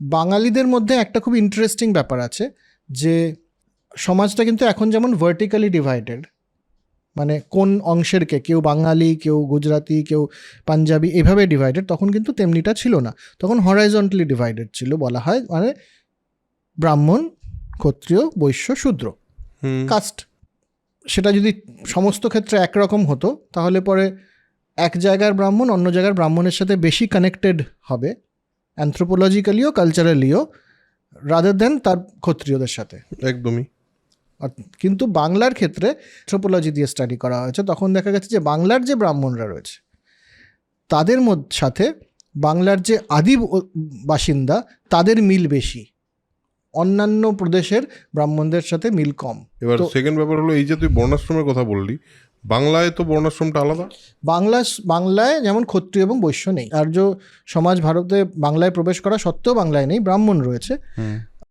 বাঙালিদের মধ্যে একটা খুব ইন্টারেস্টিং ব্যাপার আছে যে সমাজটা কিন্তু এখন যেমন ভার্টিক্যালি ডিভাইডেড মানে কোন অংশের কে কেউ বাঙালি কেউ গুজরাটি কেউ পাঞ্জাবি এভাবে ডিভাইডেড তখন কিন্তু তেমনিটা ছিল না। তখন হরাইজন্টালি ডিভাইডেড ছিল বলা হয় মানে ব্রাহ্মণ ক্ষত্রিয় বৈশ্য শূদ্র। কাস্ট সেটা যদি সমস্ত ক্ষেত্রে একরকম হতো তাহলে পরে এক জায়গার ব্রাহ্মণ অন্য জায়গার ব্রাহ্মণের সাথে বেশি কানেক্টেড হবে। অ্যান্থ্রোপোলজিক্যালিও কালচারালিও রাদার দেন তার ক্ষত্রিয়দের সাথে। একদমই। কিন্তু বাংলার ক্ষেত্রে অ্যান্থ্রোপোলজি দিয়ে স্টাডি করা হয়েছে তখন দেখা গেছে যে বাংলার যে ব্রাহ্মণরা রয়েছে তাদের মধ্যে সাথে বাংলার যে আদি বাসিন্দা তাদের মিল বেশি। অন্যান্য প্রদেশের ব্রাহ্মণদের সাথে মিল কম। এবার সেকেন্ড ব্যাপার হলো এই যে তুই বর্ণাশ্রমের কথা বললি বাংলায় তো বর্ণাশ্রমটা আলাদা? বাংলা বাংলায় যেমন ক্ষত্রিয় এবং বৈশ্য নেই। আর্য সমাজ ভারতে বাংলায় প্রবেশ করা সত্ত্বেও বাংলায় নেই ব্রাহ্মণ রয়েছে।